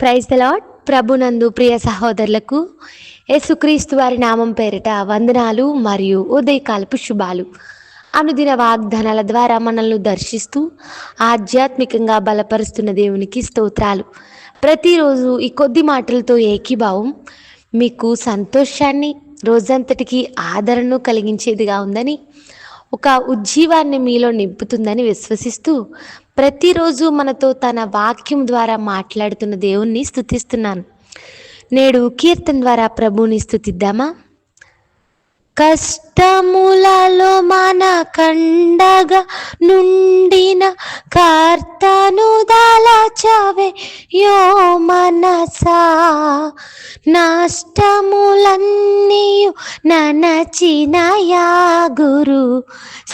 Praise the ప్రభునందు ప్రియ సహోదరులకు యేసుక్రీస్తు వారి నామం పేరిట వందనాలు మరియు ఉదయకాలపు శుభాలు. అనుదిన వాగ్దానాల ద్వారా మనల్ని దర్శిస్తూ ఆధ్యాత్మికంగా బలపరుస్తున్న దేవునికి స్తోత్రాలు. ప్రతిరోజు ఈ కొద్ది మాటలతో ఏకీభావం. మీకు సంతోషాన్ని రోజంతటికి ఆదరణను కలిగించేదిగా ఉందని ఒక ఉజ్జీవాన్ని మీలో నింపుతుందని విశ్వసిస్తూ ప్రతిరోజు మనతో తన వాక్యం ద్వారా మాట్లాడుతున్న దేవుణ్ణి స్థుతిస్తున్నాను. నేడు కీర్తన ద్వారా ప్రభుని స్థుతిద్దామా? కష్టములలో మన కండగా నుండిన కర్తను దాలచవే యో మనసా. నష్టములన్నీ నచ్చినయా గురు.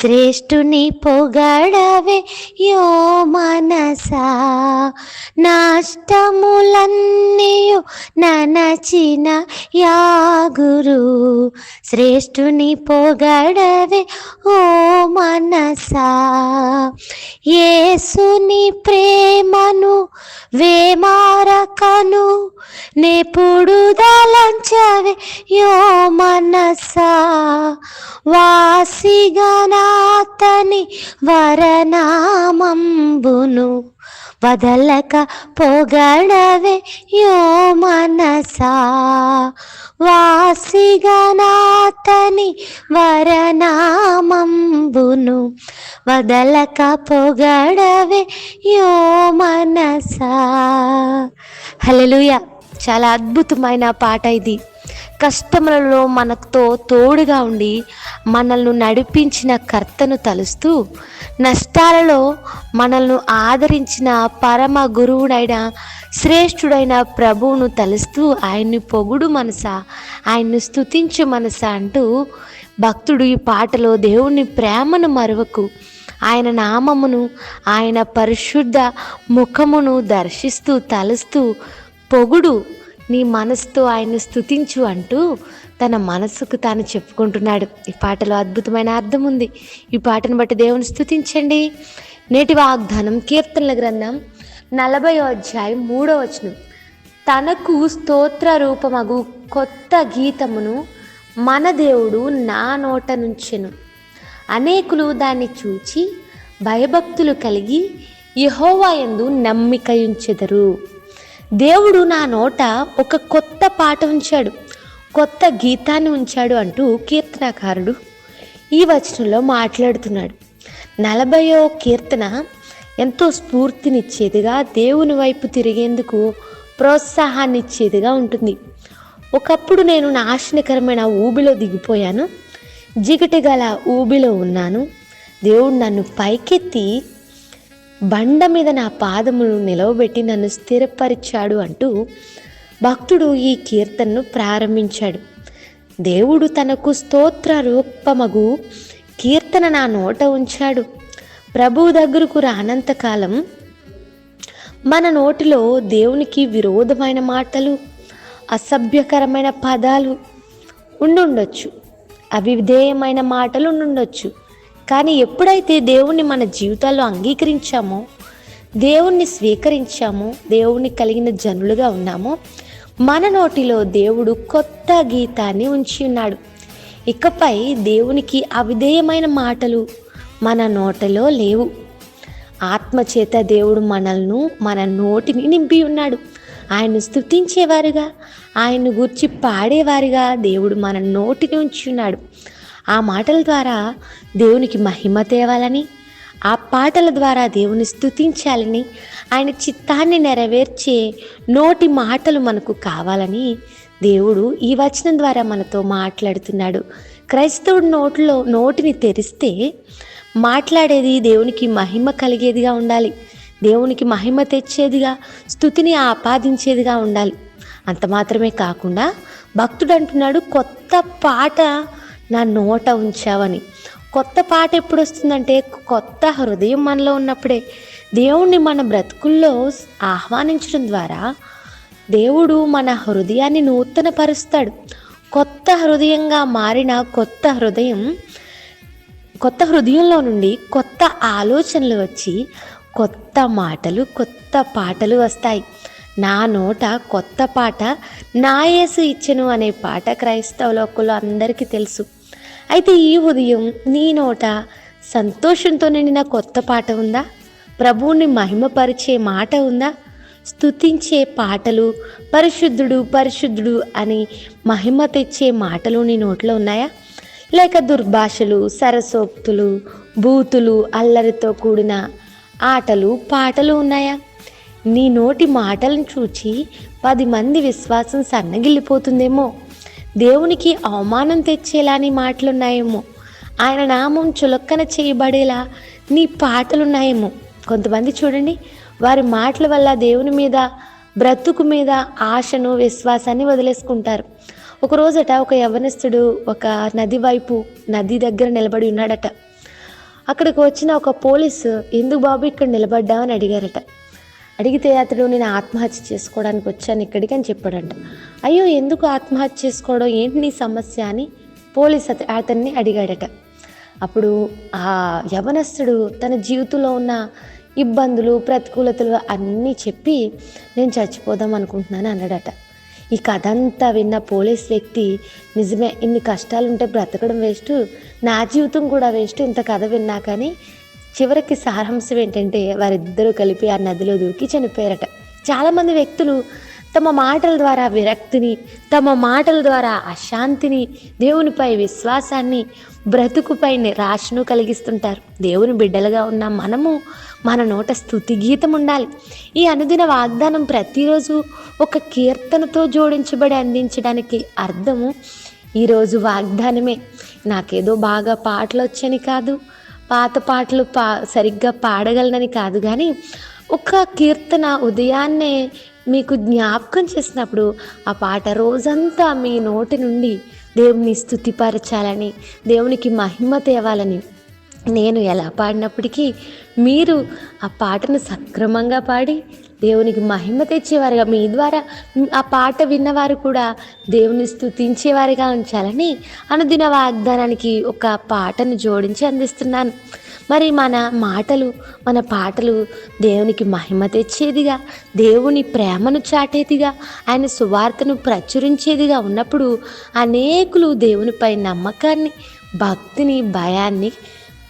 శ్రేష్ఠుని పొగడవే యో మనసా. నాష్టములన్నీయు ననచిన యా గురు. శ్రేష్ఠుని పొగడవే ఓ మనసా. ఏసుని ప్రేమను వేమారకను నెప్పుడు దలంచవే యో మనసా. అతని వరనామంబును వదలక పొగడవే యో మనసా. వాసిగనాతని వరనామంబును వదలక పొగడవే యో మనసా. హలలుయ చాలా అద్భుతమైన పాట ఇది. కష్టములలో మనతో తోడుగా ఉండి మనల్ని నడిపించిన కర్తను తలుస్తూ నష్టాలలో మనల్ని ఆదరించిన పరమ గురువుడైన శ్రేష్ఠుడైన ప్రభువును తలుస్తూ ఆయన్ని పొగుడు మనస ఆయన్ను స్థుతించు మనస అంటూ భక్తుడు ఈ పాటలో దేవుని ప్రేమను మరువకు ఆయన నామమును ఆయన పరిశుద్ధ ముఖమును దర్శిస్తూ తలుస్తూ పొగుడు నీ మనసుతో ఆయన్ని స్థుతించు అంటూ తన మనసుకు తాను చెప్పుకుంటున్నాడు. ఈ పాటలో అద్భుతమైన అర్థం ఉంది. ఈ పాటను బట్టి దేవుని స్థుతించండి నేటి వాగ్దానం కీర్తనల గ్రంథం నలభై అధ్యాయం మూడో వచనం. తనకు స్తోత్ర రూపమగు కొత్త గీతమును మన దేవుడు నా నోట నుంచెను. అనేకులు దాన్ని చూచి భయభక్తులు కలిగి యహోవాయందు నమ్మికయుంచెదరు. దేవుడు నా నోట ఒక కొత్త పాట ఉంచాడు కొత్త గీతాన్ని ఉంచాడు అంటూ కీర్తనకారుడు ఈ వచనంలో మాట్లాడుతున్నాడు. నలభయో కీర్తన ఎంతో స్ఫూర్తినిచ్చేదిగా దేవుని వైపు తిరిగేందుకు ప్రోత్సాహాన్ని ఇచ్చేదిగా ఉంటుంది. ఒకప్పుడు నేను నాశనకరమైన ఊబిలో దిగిపోయాను జిగటి గల ఊబిలో ఉన్నాను. దేవుడు నన్ను పైకెత్తి బండ మీద నా పాదములు నిలవబెట్టి నన్ను స్థిరపరిచాడు అంటూ భక్తుడు ఈ కీర్తనను ప్రారంభించాడు. దేవుడు తనకు స్తోత్ర రూపమగు కీర్తన నా నోట ఉంచాడు. ప్రభువు దగ్గరకు రానంతకాలం మన నోటిలో దేవునికి విరోధమైన మాటలు అసభ్యకరమైన పదాలు ఉండుండొచ్చు. అవిధేయమైన మాటలు ఉండుండొచ్చు. కానీ ఎప్పుడైతే దేవుణ్ణి మన జీవితాల్లో అంగీకరించామో దేవుణ్ణి స్వీకరించామో దేవుణ్ణి కలిగిన జనులుగా ఉన్నామో మన నోటిలో దేవుడు కొత్త గీతాన్ని ఉంచి ఉన్నాడు. ఇకపై దేవునికి అవిధేయమైన మాటలు మన నోటలో లేవు. ఆత్మచేత దేవుడు మనల్ని మన నోటిని నింపి ఉన్నాడు. ఆయన్ను స్తుతించేవారుగా ఆయన్ను గుర్చి పాడేవారుగా దేవుడు మన నోటిని ఉంచి ఉన్నాడు. ఆ మాటల ద్వారా దేవునికి మహిమ తేవాలని ఆ పాటల ద్వారా దేవుని స్థుతించాలని ఆయన చిత్తాన్ని నెరవేర్చే నోటి మాటలు మనకు కావాలని దేవుడు ఈ వచనం ద్వారా మనతో మాట్లాడుతున్నాడు. క్రైస్తవుడు నోటిలో నోటిని తెరిస్తే మాట్లాడేది దేవునికి మహిమ కలిగేదిగా ఉండాలి. దేవునికి మహిమ తెచ్చేదిగా స్థుతిని ఆపాదించేదిగా ఉండాలి. అంత మాత్రమే కాకుండా భక్తుడు అంటున్నాడు కొత్త పాట నా నోట ఉంచావని. కొత్త పాట ఎప్పుడు వస్తుందంటే కొత్త హృదయం మనలో ఉన్నప్పుడే. దేవుణ్ణి మన బ్రతుకుల్లో ఆహ్వానించడం ద్వారా దేవుడు మన హృదయాన్ని నూతనపరుస్తాడు. కొత్త హృదయంగా మారిన కొత్త హృదయం కొత్త హృదయంలో నుండి కొత్త ఆలోచనలు వచ్చి కొత్త మాటలు కొత్త పాటలు వస్తాయి. నా నోట కొత్త పాట నా యేసు ఇచ్చెను అనే పాట క్రైస్తవ లోకులు అందరికీ తెలుసు. అయితే ఈ ఉదయం నీ నోట సంతోషంతో నిండిన కొత్త పాట ఉందా? ప్రభువుని మహిమపరిచే మాట ఉందా? స్తుతించే పాటలు పరిశుద్ధుడు పరిశుద్ధుడు అని మహిమ తెచ్చే మాటలు నీ నోట్లో ఉన్నాయా? లేక దుర్భాషలు సరసోక్తులు బూతులు అల్లరితో కూడిన ఆటలు పాటలు ఉన్నాయా? నీ నోటి మాటలను చూచి పది మంది విశ్వాసం సన్నగిల్లిపోతుందేమో. దేవునికి అవమానం తెచ్చేలాని మాటలున్నాయేమో. ఆయన నామం చులక్కన చేయబడేలా నీ పాటలున్నాయేమో. కొంతమంది చూడండి వారి మాటల వల్ల దేవుని మీద బ్రతుకు మీద ఆశను విశ్వాసాన్ని వదిలేసుకుంటారు. ఒక రోజట ఒక యవనస్తుడు ఒక నది వైపు నది దగ్గర నిలబడి ఉన్నాడట. అక్కడికి వచ్చిన ఒక పోలీసు ఎందుకు బాబు ఇక్కడ నిలబడ్డామని అడిగారట. అడిగితే అతడు నేను ఆత్మహత్య చేసుకోవడానికి వచ్చాను ఇక్కడికి అని చెప్పాడంట. అయ్యో ఎందుకు ఆత్మహత్య చేసుకోవడం? ఏంటి నీ సమస్య? అని పోలీస్ అత అతన్ని అడిగాడట. అప్పుడు ఆ యవనస్తుడు తన జీవితంలో ఉన్న ఇబ్బందులు ప్రతికూలతలు అన్నీ చెప్పి నేను చచ్చిపోదాం అనుకుంటున్నాను అన్నాడట. ఈ కథ అంతా విన్న పోలీస్ వ్యక్తి నిజమే ఇన్ని కష్టాలు ఉంటే బ్రతకడం వేస్ట్ నా జీవితం కూడా వేస్ట్ ఇంత కథ విన్నా కానీ చివరికి సారాంశం ఏంటంటే వారిద్దరూ కలిపి ఆ నదిలో దూకి చనిపోయారట. చాలామంది వ్యక్తులు తమ మాటల ద్వారా విరక్తిని తమ మాటల ద్వారా అశాంతిని దేవునిపై విశ్వాసాన్ని బ్రతుకుపై నిరాశను కలిగిస్తుంటారు. దేవుని బిడ్డలుగా ఉన్న మనము మన నోట స్థుతి గీతం ఉండాలి. ఈ అనుదిన వాగ్దానం ప్రతిరోజు ఒక కీర్తనతో జోడించబడి అందించడానికి అర్థము ఈరోజు వాగ్దానమే. నాకేదో బాగా పాటలు వచ్చని కాదు. పాత పాటలు పా సరిగ్గా పాడగలనని కాదు కానీ ఒక కీర్తన ఉదయాన్నే మీకు జ్ఞాపకం చేసినప్పుడు ఆ పాట రోజంతా మీ నోటి నుండి దేవుని స్థుతిపరచాలని దేవునికి మహిమ తేవాలని నేను ఎలా పాడినప్పటికీ మీరు ఆ పాటను సక్రమంగా పాడి దేవునికి మహిమ తెచ్చేవారుగా మీ ద్వారా ఆ పాట విన్నవారు కూడా దేవుని స్థుతించేవారిగా ఉంచాలని అనుదిన వాగ్దానానికి ఒక పాటను జోడించి అందిస్తున్నాను. మరి మన మాటలు మన పాటలు దేవునికి మహిమ తెచ్చేదిగా దేవుని ప్రేమను చాటేదిగా ఆయన సువార్తను ప్రచురించేదిగా ఉన్నప్పుడు అనేకులు దేవునిపై నమ్మకాన్ని భక్తిని భయాన్ని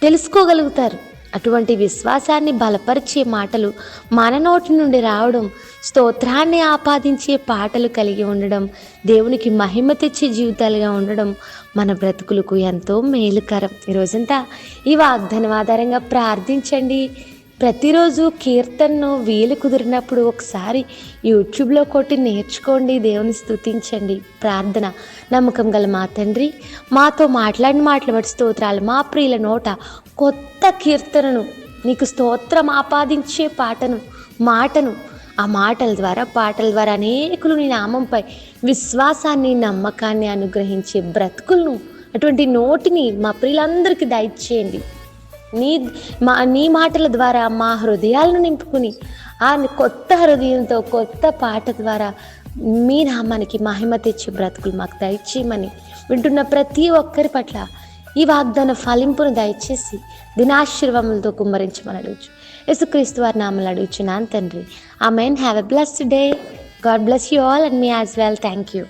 తెలుసుకోగలుగుతారు. అటువంటి విశ్వాసాన్ని బలపరిచే మాటలు మన నోటి నుండి రావడం స్తోత్రాన్ని ఆపాదించే పాటలు కలిగి ఉండడం దేవునికి మహిమ తెచ్చే జీవితాలుగా ఉండడం మన బ్రతుకులకు ఎంతో మేలుకరం. ఈరోజంతా ఈ వాగ్దానం ఆధారంగా ప్రార్థించండి. ప్రతిరోజు కీర్తనను వీలు కుదిరినప్పుడు ఒకసారి యూట్యూబ్లో కొట్టి నేర్చుకోండి దేవుని స్తుతించండి. ప్రార్థన నమ్మకం గల మా తండ్రి మాతో మాట్లాడిన మాట్లాడి స్తోత్రాలు. మా ప్రియుల నోట కొత్త కీర్తనను నీకు స్తోత్రం ఆపాదించే పాటను మాటను ఆ మాటల ద్వారా పాటల ద్వారా అనేకులు నీ నామంపై విశ్వాసాన్ని నమ్మకాన్ని అనుగ్రహించే బ్రతుకులను అటువంటి నోటిని మా ప్రియులందరికీ దయచేయండి. నీ మా నీ మాటల ద్వారా మా హృదయాలను నింపుకుని ఆ కొత్త హృదయంతో కొత్త పాట ద్వారా మీ నామానికి మహిమ తెచ్చి బ్రతుకులు మాకు దయచేయమని వింటున్న ప్రతి ఒక్కరి పట్ల ఈ వాగ్దాన ఫలింపును దయచేసి దినాశీర్వములతో కుమ్మరించమని అడుగుచు. యేసుక్రీస్తు వారి నామలు అడుగుచున్నాను తండ్రి. Amen have a blessed day. God bless you all and me as well. Thank you.